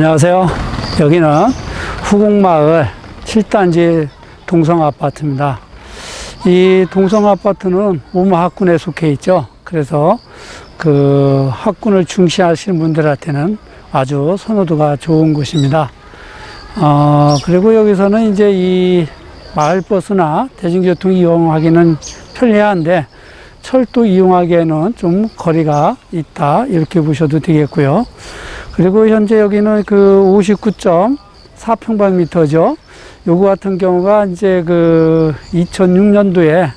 안녕하세요. 여기는 후곡마을 7단지 동성아파트입니다. 이 동성아파트는 오마학군에 속해 있죠. 그래서 그 학군을 중시하시는 분들한테는 아주 선호도가 좋은 곳입니다. 어, 그리고 여기서는 이제 이 마을버스나 대중교통 이용하기는 편리한데 철도 이용하기에는 좀 거리가 있다 이렇게 보셔도 되겠고요. 그리고 현재 여기는 그 59.4평방미터죠. 요거 같은 경우가 이제 그 2006년도에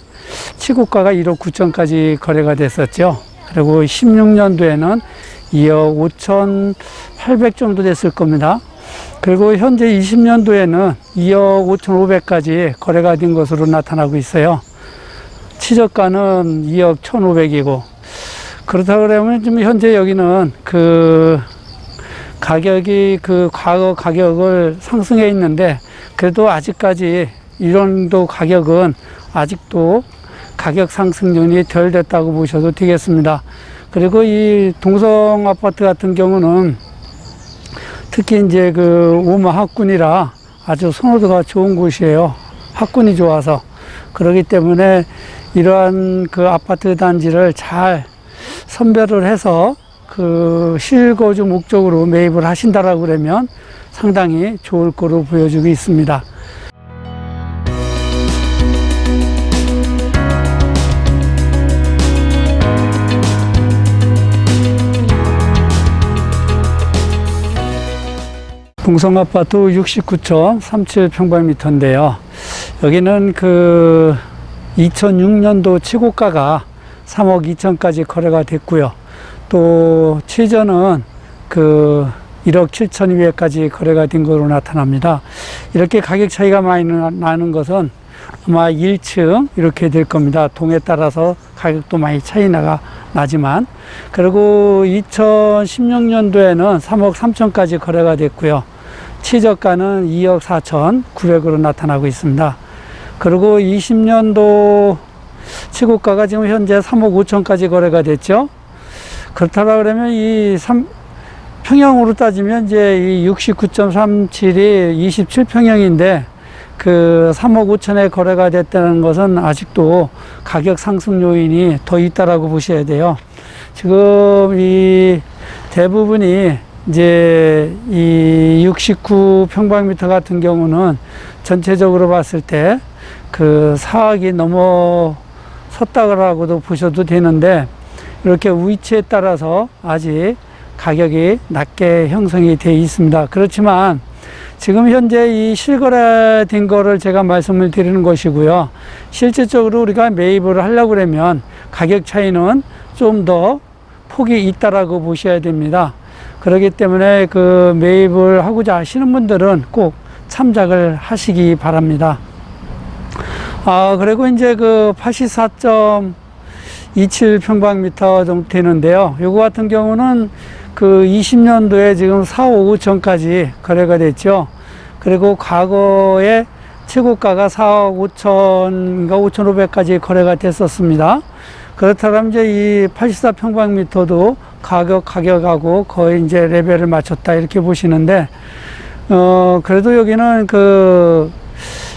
치고가가 1억 9천까지 거래가 됐었죠. 그리고 16년도에는 2억 5천 8백 정도 됐을 겁니다. 그리고 현재 20년도에는 2억 5천5백까지 거래가 된 것으로 나타나고 있어요. 치저가는 2억 1,500이고 그렇다 그러면 지금 현재 여기는 그 가격이 그 과거 가격을 상승해 있는데 그래도 아직까지 이런도 가격은 아직도 가격 상승률이 덜 됐다고 보셔도 되겠습니다. 그리고 이 동성 아파트 같은 경우는 특히 이제 그 오마 학군이라 아주 선호도가 좋은 곳이에요. 학군이 좋아서. 그렇기 때문에 이러한 그 아파트 단지를 잘 선별을 해서 그 실거주 목적으로 매입을 하신다라고 그러면 상당히 좋을 거로 보여지고 있습니다. 동성 아파트 69.37평방미터인데요. 여기는 그 2006년도 치고가가 3억 2천까지 거래가 됐고요. 또 최저는 그 1억 7천2백까지 거래가 된 것으로 나타납니다. 이렇게 가격 차이가 많이 나- 나는 것은 아마 1층 이렇게 될 겁니다. 동에 따라서 가격도 많이 차이 나가 나지만 그리고 2016년도에는 3억 3천까지 거래가 됐고요. 최저가는 2억 4천 9백으로 나타나고 있습니다. 그리고 20년도 최고가가 지금 현재 3억 5천까지 거래가 됐죠. 그렇다 그러면 이 3, 평형으로 따지면 이제 이 69.37이 27평형인데 그 3억 5천에 거래가 됐다는 것은 아직도 가격 상승 요인이 더 있다라고 보셔야 돼요. 지금 이 대부분이 이제 이 69평방미터 같은 경우는 전체적으로 봤을 때 그 4억이 넘어섰다라고도 보셔도 되는데 이렇게 위치에 따라서 아직 가격이 낮게 형성이 되어 있습니다. 그렇지만 지금 현재 이 실거래된 거를 제가 말씀을 드리는 것이고요. 실질적으로 우리가 매입을 하려고 그러면 가격 차이는 좀 더 폭이 있다라고 보셔야 됩니다. 그렇기 때문에 그 매입을 하고자 하시는 분들은 꼭 참작을 하시기 바랍니다. 아, 그리고 이제 그 84.27 평방미터 정도 되는데요. 요거 같은 경우는 그 20년도에 지금 4, 5, 5천까지 거래가 됐죠. 그리고 과거에 최고가가 4억 5천인가 5,500까지 거래가 됐었습니다. 그렇다면 이제 이 84평방미터도 가격, 가격하고 거의 이제 레벨을 맞췄다 이렇게 보시는데, 어, 그래도 여기는 그,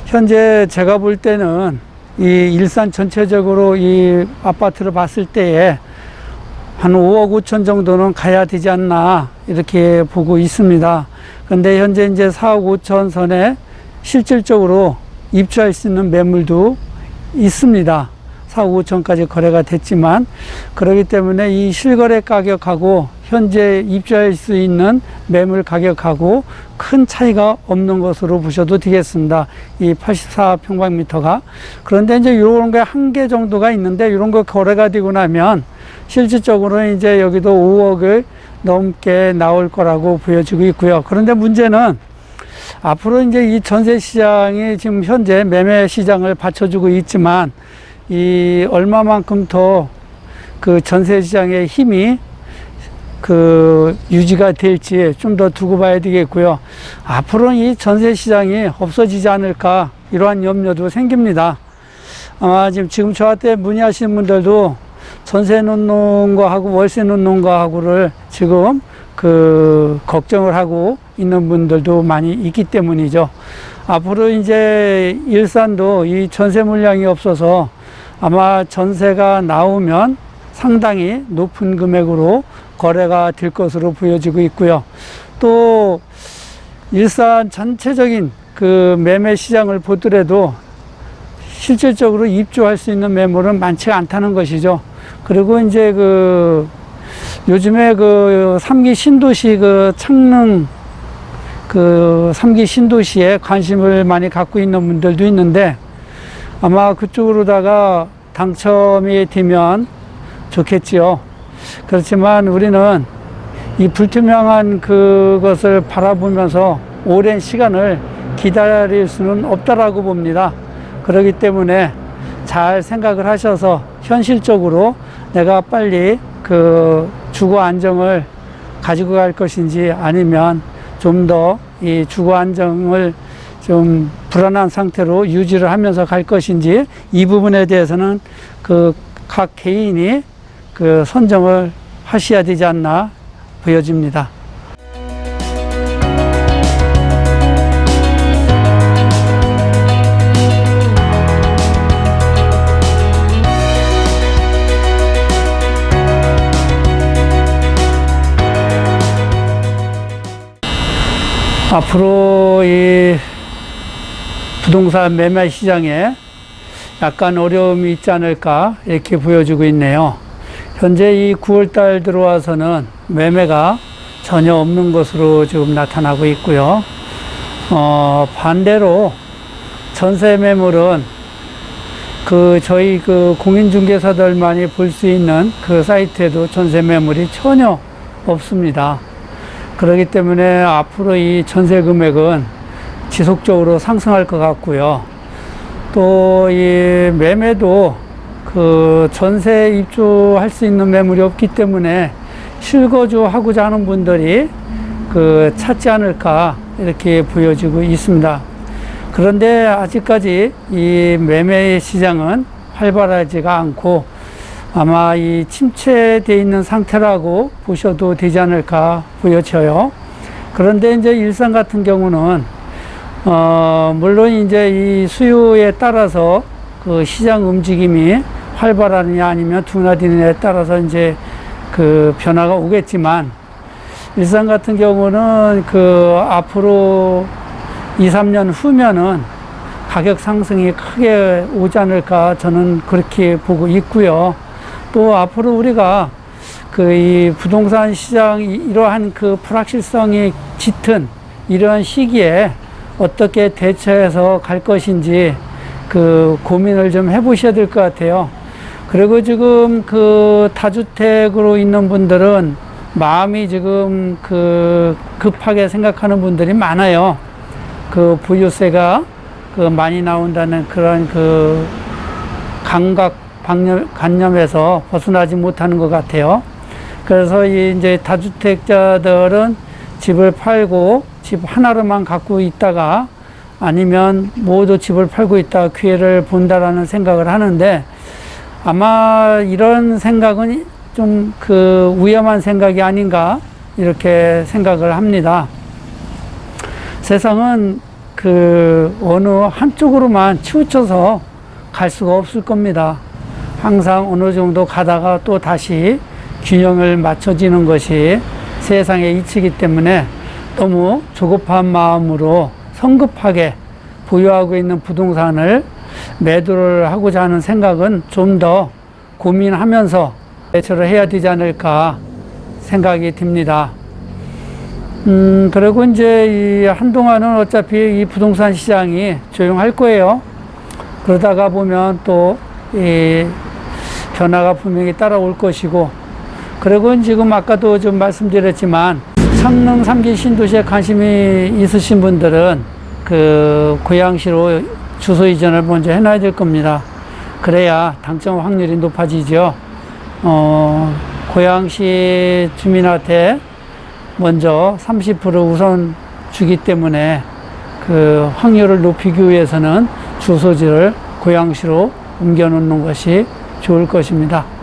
현재 제가 볼 때는 이 일산 전체적으로 이 아파트를 봤을 때에 한 5억 5천 정도는 가야 되지 않나 이렇게 보고 있습니다. 근데 현재 이제 4억 5천 선에 실질적으로 입주할 수 있는 매물도 있습니다. 4억 5천까지 거래가 됐지만 그렇기 때문에 이 실거래 가격하고 현재 입주할 수 있는 매물 가격하고 큰 차이가 없는 것으로 보셔도 되겠습니다. 이 84평방미터가. 그런데 이제 이런 게 한 개 정도가 있는데 이런 거 거래가 되고 나면 실질적으로 이제 여기도 5억을 넘게 나올 거라고 보여지고 있고요. 그런데 문제는 앞으로 이제 이 전세 시장이 지금 현재 매매 시장을 받쳐주고 있지만 이 얼마만큼 더 그 전세 시장의 힘이 그 유지가 될지 좀 더 두고 봐야 되겠고요. 앞으로는 이 전세 시장이 없어지지 않을까 이러한 염려도 생깁니다. 아마 지금, 지금 저한테 문의하시는 분들도 전세 놓는 거하고 월세 놓는 거하고를 지금 그 걱정을 하고 있는 분들도 많이 있기 때문이죠. 앞으로 이제 일산도 이 전세 물량이 없어서 아마 전세가 나오면 상당히 높은 금액으로 거래가 될 것으로 보여지고 있고요. 또 일산 전체적인 그 매매 시장을 보더라도 실질적으로 입주할 수 있는 매물은 많지 않다는 것이죠. 그리고 이제 그 요즘에 그 삼기 신도시 그 창릉 그 삼기 신도시에 관심을 많이 갖고 있는 분들도 있는데 아마 그쪽으로다가 당첨이 되면 좋겠지요. 그렇지만 우리는 이 불투명한 그것을 바라보면서 오랜 시간을 기다릴 수는 없다라고 봅니다. 그렇기 때문에 잘 생각을 하셔서 현실적으로 내가 빨리 그 주거 안정을 가지고 갈 것인지 아니면 좀 더 이 주거 안정을 좀 불안한 상태로 유지를 하면서 갈 것인지 이 부분에 대해서는 그 각 개인이 그 선정을 하셔야 되지 않나 보여집니다. 앞으로 이 부동산 매매 시장에 약간 어려움이 있지 않을까 이렇게 보여주고 있네요. 현재 이 9월달 들어와서는 매매가 전혀 없는 것으로 지금 나타나고 있고요. 어, 반대로 전세 매물은 그 저희 그 공인중개사들만이 볼 수 있는 그 사이트에도 전세 매물이 전혀 없습니다. 그렇기 때문에 앞으로 이 전세 금액은 지속적으로 상승할 것 같고요. 또 이 매매도 그 전세 입주할 수 있는 매물이 없기 때문에 실거주 하고자 하는 분들이 그 찾지 않을까 이렇게 보여지고 있습니다. 그런데 아직까지 이 매매 시장은 활발하지가 않고 아마 이 침체되어 있는 상태라고 보셔도 되지 않을까 보여져요. 그런데 이제 일산 같은 경우는 어 물론 이제 이 수요에 따라서 그 시장 움직임이 활발하느냐 아니면 둔화되느냐에 따라서 이제 그 변화가 오겠지만 일산 같은 경우는 그 앞으로 2, 3년 후면은 가격 상승이 크게 오지 않을까 저는 그렇게 보고 있고요. 또 앞으로 우리가 그 이 부동산 시장 이- 이러한 그 불확실성이 짙은 이러한 시기에 어떻게 대처해서 갈 것인지 그 고민을 좀 해보셔야 될 것 같아요. 그리고 지금 그 다주택으로 있는 분들은 마음이 지금 그 급하게 생각하는 분들이 많아요. 그 부유세가 그 많이 나온다는 그런 그 감각 방념, 관념에서 벗어나지 못하는 것 같아요. 그래서 이 이제 다주택자들은 집을 팔고 집 하나로만 갖고 있다가 아니면 모두 집을 팔고 있다 기회를 본다라는 생각을 하는데 아마 이런 생각은 좀 그 위험한 생각이 아닌가 이렇게 생각을 합니다. 세상은 그 어느 한쪽으로만 치우쳐서 갈 수가 없을 겁니다. 항상 어느 정도 가다가 또 다시 균형을 맞춰지는 것이 세상의 이치이기 때문에 너무 조급한 마음으로 성급하게 보유하고 있는 부동산을 매도를 하고자 하는 생각은 좀 더 고민하면서 대처를 해야 되지 않을까 생각이 듭니다. 음, 그리고 이제 이 한동안은 어차피 이 부동산 시장이 조용할 거예요. 그러다가 보면 또이 변화가 분명히 따라올 것이고, 그리고 지금 아까도 좀 말씀드렸지만, 창릉 삼기 신도시에 관심이 있으신 분들은 그 고양시로 주소 이전을 먼저 해놔야 될 겁니다. 그래야 당첨 확률이 높아지죠. 어, 고양시 주민한테 먼저 30% 우선 주기 때문에 그 확률을 높이기 위해서는 주소지를 고양시로 옮겨 놓는 것이 좋을 것입니다.